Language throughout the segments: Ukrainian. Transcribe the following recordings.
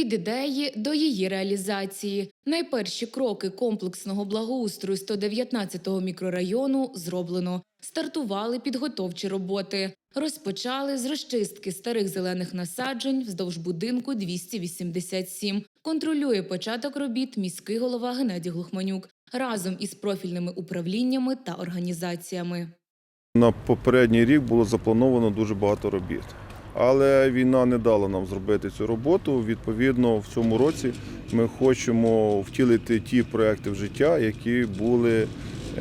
від ідеї до її реалізації. Найперші кроки комплексного благоустрою 119-го мікрорайону зроблено. Стартували підготовчі роботи. Розпочали з розчистки старих зелених насаджень вздовж будинку 287. Контролює початок робіт міський голова Геннадій Глухманюк разом із профільними управліннями та організаціями. На попередній рік було заплановано дуже багато робіт. Але війна не дала нам зробити цю роботу. Відповідно, в цьому році ми хочемо втілити ті проекти в життя, які були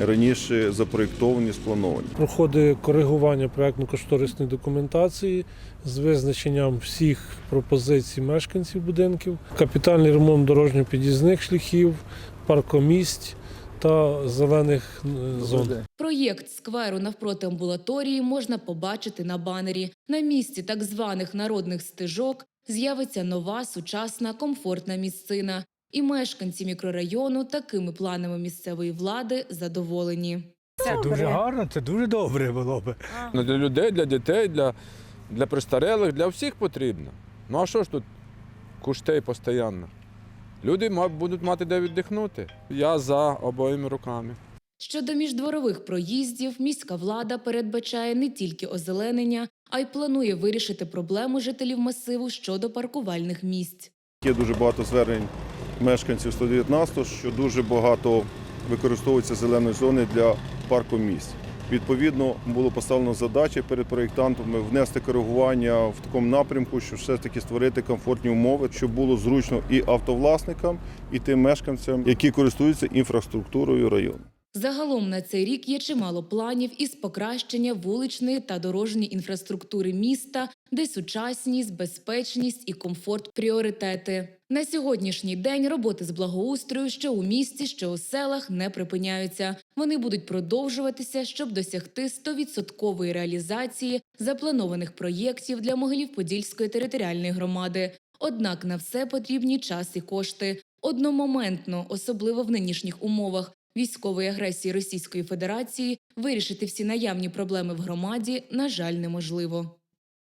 раніше запроєктовані, сплановані. проходить коригування проектно-кошторисної документації з визначенням всіх пропозицій мешканців будинків, капітальний ремонт дорожньо-під'їзних шляхів, паркомість та зелених е, зон. Проєкт скверу навпроти амбулаторії можна побачити на банері. На місці так званих народних стежок з'явиться нова, сучасна, комфортна місцина. І мешканці мікрорайону такими планами місцевої влади задоволені. Це дуже гарно, це дуже добре було б. Ну, для людей, для дітей, для, для престарелих, для всіх потрібно. Ну а що ж тут куштей постійно? Люди будуть мати де віддихнути. Я за обоїми руками. Щодо міждворових проїздів, міська влада передбачає не тільки озеленення, а й планує вирішити проблему жителів масиву щодо паркувальних місць. Є дуже багато звернень мешканців 119, що дуже багато використовується зеленої зони для паркомісць. Відповідно, було поставлено задачі перед проєктантами внести коригування в такому напрямку, щоб все ж таки створити комфортні умови, щоб було зручно і автовласникам, і тим мешканцям, які користуються інфраструктурою району. Загалом на цей рік є чимало планів із покращення вуличної та дорожньої інфраструктури міста, де сучасність, безпечність і комфорт пріоритети. На сьогоднішній день роботи з благоустрою, що у місті, що у селах, не припиняються. Вони будуть продовжуватися, щоб досягти 100% реалізації запланованих проєктів для Могилів-Подільської територіальної громади. Однак на все потрібні час і кошти. Одномоментно, особливо в нинішніх умовах, військової агресії Російської Федерації вирішити всі наявні проблеми в громаді, на жаль, неможливо.